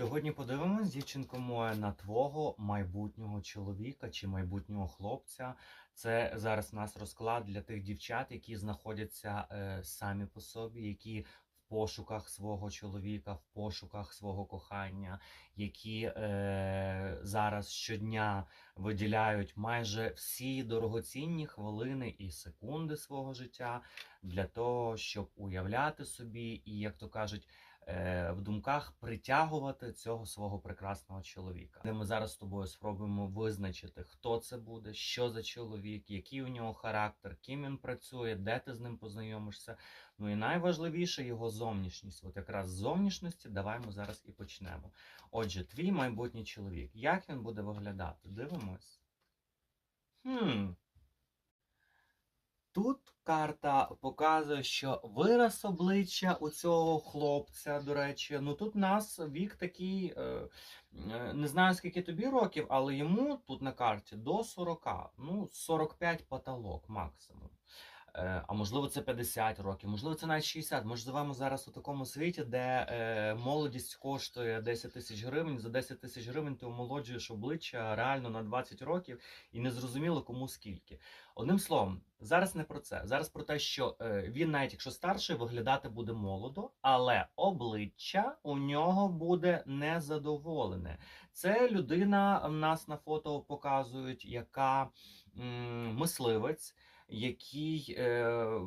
Сьогодні подивимось, дівчинко моя, на твого майбутнього чоловіка чи майбутнього хлопця. Це зараз у нас розклад для тих дівчат, які знаходяться е, самі по собі, які в пошуках свого чоловіка, в пошуках свого кохання, які е, зараз щодня виділяють майже всі дорогоцінні хвилини і секунди свого життя для того, щоб уявляти собі і, як то кажуть, в думках притягувати цього свого прекрасного чоловіка. Де ми зараз з тобою спробуємо визначити, хто це буде, що за чоловік, який у нього характер, ким він працює, де ти з ним познайомишся. Ну і найважливіше його зовнішність. От якраз з зовнішності давай ми зараз і почнемо. Отже, твій майбутній чоловік. Як він буде виглядати? Дивимось. Хм. Тут карта показує, що вираз обличчя у цього хлопця, до речі, ну тут у нас вік такий, е, е, не знаю скільки тобі років, але йому тут на карті до 40, ну 45 потолок максимум. Е, А можливо, це 50 років, можливо, це навіть 60. Ми ж живемо зараз у такому світі, де е, молодість коштує 10 тисяч гривень. За 10 тисяч гривень ти омолоджуєш обличчя реально на 20 років і не зрозуміло кому скільки. Одним словом, зараз не про це. Зараз про те, що е, він, навіть якщо старший, виглядати буде молодо, але обличчя у нього буде незадоволене. Це людина в нас на фото показують, яка м, мисливець, який. Е,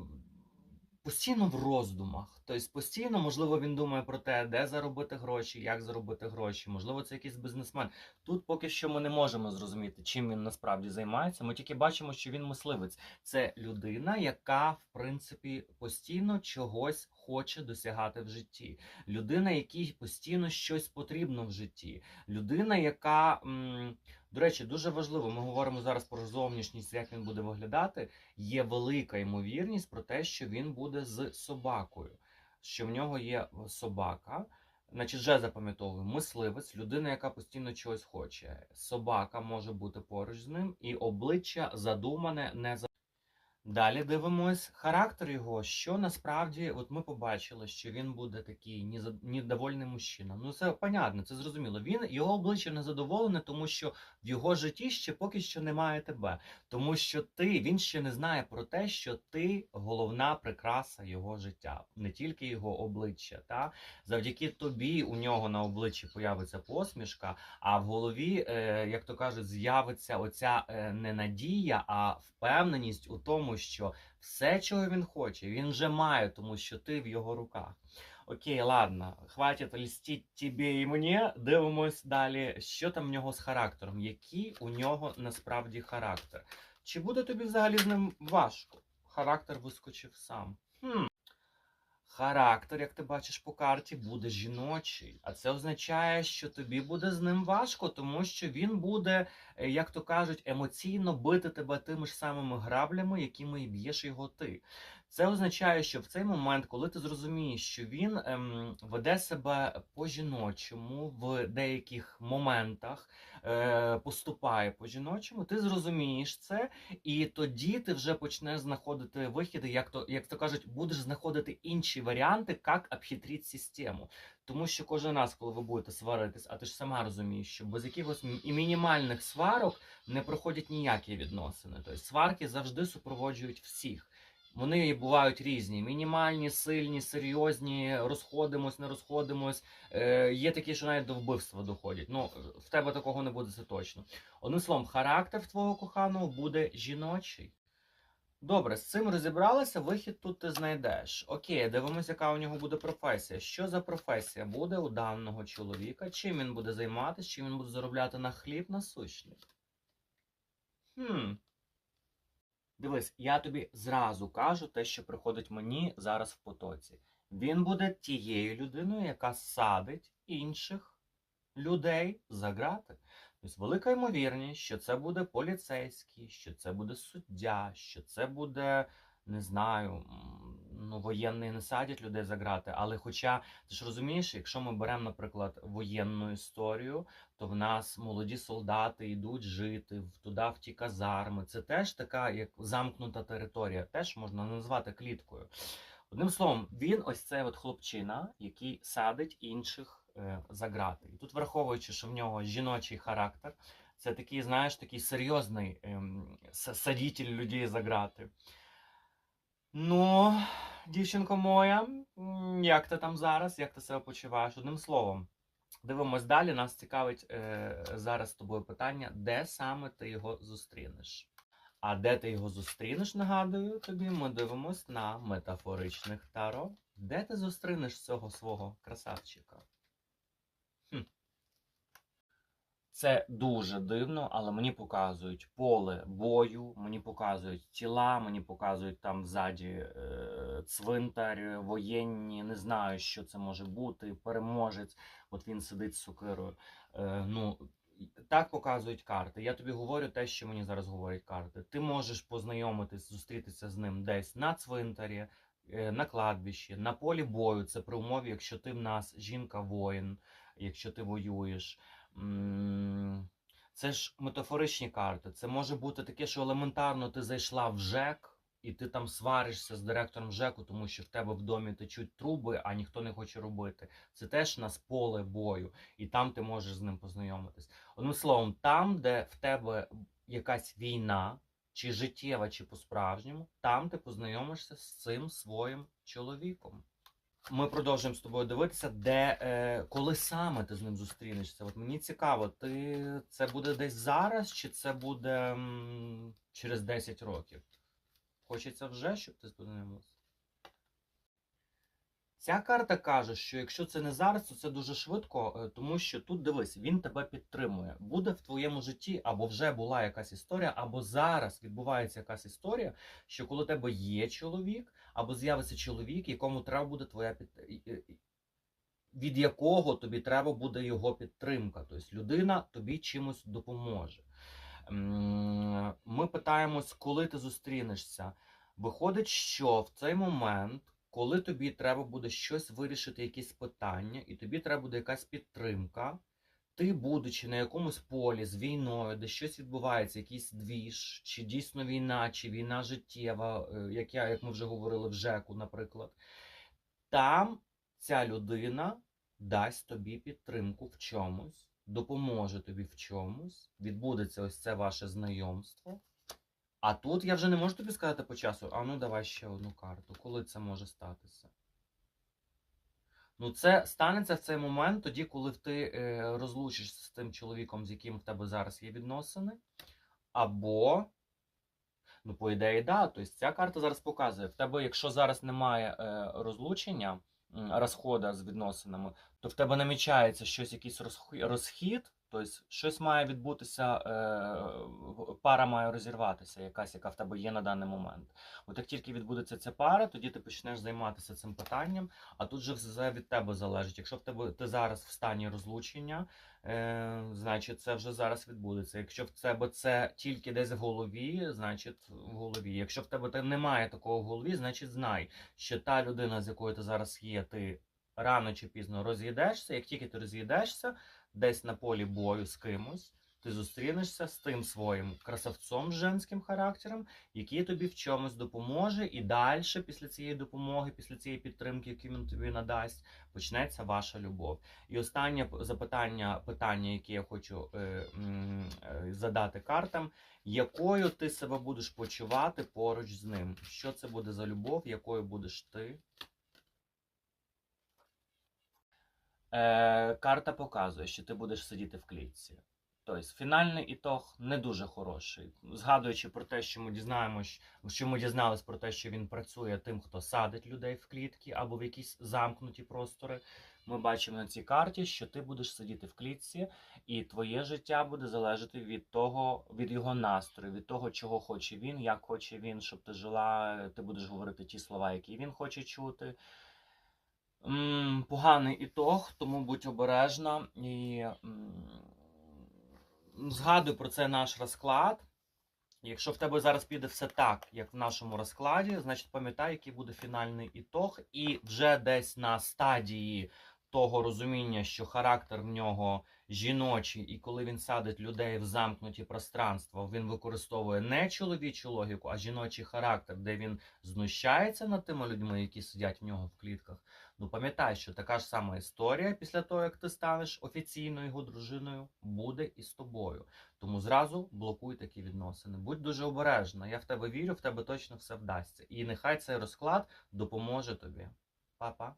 Постійно в роздумах, тобто постійно, можливо, він думає про те, де заробити гроші, як заробити гроші. Можливо, це якийсь бізнесмен. Тут поки що ми не можемо зрозуміти, чим він насправді займається. Ми тільки бачимо, що він мисливець. Це людина, яка в принципі постійно чогось хоче досягати в житті. Людина, якій постійно щось потрібно в житті. Людина, яка, м, до речі, дуже важливо. Ми говоримо зараз про зовнішність, як він буде виглядати. Є велика ймовірність про те, що він буде з собакою, що в нього є собака. Значить, вже запам'ятовую, мисливець, людина, яка постійно чогось хоче. Собака може бути поруч з ним, і обличчя задумане, не за. Далі дивимось характер його, що насправді, от ми побачили, що він буде такий недовольний мужчина. Ну це понятно, це зрозуміло. Він його обличчя незадоволене, тому що в його житті ще поки що немає тебе. Тому що ти він ще не знає про те, що ти головна прикраса його життя, не тільки його обличчя. Та завдяки тобі у нього на обличчі появиться посмішка, а в голові, е, як то кажуть, з'явиться оця е, не надія, а впевненість у тому, що все, чого він хоче, він вже має, тому що ти в його руках. Окей, ладно, хватить льстіть тобі і мені. Дивимось далі, що там в нього з характером, який у нього насправді характер. Чи буде тобі взагалі з ним важко? Характер вискочив сам. Хм. Характер, як ти бачиш по карті, буде жіночий. А це означає, що тобі буде з ним важко, тому що він буде, е, як то кажуть, емоційно бити тебе тими ж самими граблями, якими і б'єш його ти. Це означає, що в цей момент, коли ти зрозумієш, що він ем, веде себе по-жіночому в деяких моментах, е, поступає по-жіночому, ти зрозумієш це, і тоді ти вже почнеш знаходити вихіди, як то, як то кажуть, будеш знаходити інші варіанти, як обхитрити систему. Тому що кожен раз, коли ви будете сваритись, а ти ж сама розумієш, що без якихось і мінімальних сварок не проходять ніякі відносини. Тобто сварки завжди супроводжують всіх. Вони бувають різні: мінімальні, сильні, серйозні, розходимось, не розходимось. Е, є такі, що навіть до вбивства доходять. Ну, в тебе такого не буде, це точно. Одним словом, характер твого коханого буде жіночий. Добре, з цим розібралися, вихід тут ти знайдеш. Окей, дивимося, яка у нього буде професія. Що за професія буде у даного чоловіка? Чим він буде займатися, чим він буде заробляти на хліб насущний? Хм. Дивись, я тобі зразу кажу те, що приходить мені зараз в потоці. Він буде тією людиною, яка садить інших людей за грати. Тобто велика ймовірність, що це буде поліцейський, що це буде суддя, що це буде, не знаю, ну, воєнний не садять людей за грати. Але хоча ти ж розумієш, якщо ми беремо, наприклад, воєнну історію, то в нас молоді солдати йдуть жити в- туди, в ті казарми. Це теж така як замкнута територія, теж можна назвати кліткою. Одним словом, він ось цей от хлопчина, який садить інших е, за грати. І тут, враховуючи, що в нього жіночий характер, це такий, знаєш, такий серйозний ем, с- людей за грати. Ну, дівчинко моя, як ти там зараз? Як ти себе почуваєш? Одним словом, дивимось далі. Нас цікавить е, зараз з тобою питання, де саме ти його зустрінеш. А де ти його зустрінеш, нагадую тобі, ми дивимось на метафоричних таро. Де ти зустрінеш цього свого красавчика? Хм. Це дуже дивно, але мені показують поле бою, мені показують тіла, мені показують там ззаді е, цвинтар, воєнні, не знаю, що це може бути, переможець. От він сидить з сокирою. Е, ну, так показують карти. Я тобі говорю те, що мені зараз говорять карти. Ти можеш познайомитись, зустрітися з ним десь на цвинтарі, е, на кладбищі, на полі бою. Це при умові, якщо ти в нас жінка-воїн, якщо ти воюєш. Це ж метафоричні карти. Це може бути таке, що елементарно ти зайшла в ЖЕК, і ти там сваришся з директором ЖЕКу, тому що в тебе в домі течуть труби, а ніхто не хоче робити. Це теж нас поле бою, і там ти можеш з ним познайомитись. Одним словом, там, де в тебе якась війна, чи життєва, чи по-справжньому, там ти познайомишся з цим своїм чоловіком. Ми продовжуємо з тобою дивитися, де е, коли саме ти з ним зустрінешся. От мені цікаво, ти це буде десь зараз, чи це буде м, через 10 років? Хочеться вже, щоб ти з познайомився. Ця карта каже, що якщо це не зараз, то це дуже швидко, е, тому що тут дивись, він тебе підтримує. Буде в твоєму житті або вже була якась історія, або зараз відбувається якась історія, що коли тебе є чоловік, або з'явиться чоловік, якому треба буде твоя під... і- і- від якого тобі треба буде його підтримка. Тобто людина тобі чимось допоможе. Ми питаємось, коли ти зустрінешся. Виходить, що в цей момент, коли тобі треба буде щось вирішити, якісь питання, і тобі треба буде якась підтримка, ти, будучи на якомусь полі з війною, де щось відбувається, якийсь двіж, чи дійсно війна, чи війна життєва, е, як я, як ми вже говорили в ЖЕКу, наприклад, там ця людина дасть тобі підтримку в чомусь, допоможе тобі в чомусь, відбудеться ось це ваше знайомство. А тут я вже не можу тобі сказати по часу, а ну давай ще одну карту. Коли це може статися? Ну, це станеться в цей момент, тоді, коли ти е, розлучишся з тим чоловіком, з яким в тебе зараз є відносини. Або, ну, по ідеї, да. Тобто ця карта зараз показує, в тебе, якщо зараз немає е, розлучення, м, розходу з відносинами, то в тебе намічається щось, якийсь розхід, тобто щось має відбутися, е, пара має розірватися, якась, яка в тебе є на даний момент. От як тільки відбудеться ця пара, тоді ти почнеш займатися цим питанням, а тут же все від тебе залежить. Якщо в тебе ти зараз в стані розлучення, е, значить це вже зараз відбудеться. Якщо в тебе це тільки десь в голові, значить в голові. Якщо в тебе немає такого в голові, значить знай, що та людина, з якою ти зараз є, ти рано чи пізно роз'їдешся. Як тільки ти роз'їдешся, десь на полі бою з кимось, ти зустрінешся з тим своїм красавцом з женським характером, який тобі в чомусь допоможе, і далі, після цієї допомоги, після цієї підтримки, яку він тобі надасть, почнеться ваша любов. І останнє запитання, питання, яке я хочу е, е, задати картам, якою ти себе будеш почувати поруч з ним? Що це буде за любов, якою будеш ти? Е, карта показує, що ти будеш сидіти в клітці. Тобто фінальний ітог не дуже хороший. Згадуючи про те, що ми дізнаємось, що ми дізнались про те, що він працює тим, хто садить людей в клітки або в якісь замкнуті простори. Ми бачимо на цій карті, що ти будеш сидіти в клітці, і твоє життя буде залежати від того, від його настрою, від того, чого хоче він, як хоче він, щоб ти жила. Ти будеш говорити ті слова, які він хоче чути. Поганий ітог, тому будь обережна і згадуй про це наш розклад. Якщо в тебе зараз піде все так, як в нашому розкладі, значить пам'ятай, який буде фінальний ітог, і вже десь на стадії того розуміння, що характер в нього жіночий, і коли він садить людей в замкнуті пространства, він використовує не чоловічу логіку, а жіночий характер, де він знущається над тими людьми, які сидять в нього в клітках. Ну пам'ятай, що така ж сама історія після того, як ти станеш офіційною його дружиною, буде і з тобою. Тому зразу блокуй такі відносини. Будь дуже обережна. Я в тебе вірю, в тебе точно все вдасться. І нехай цей розклад допоможе тобі. Па-па.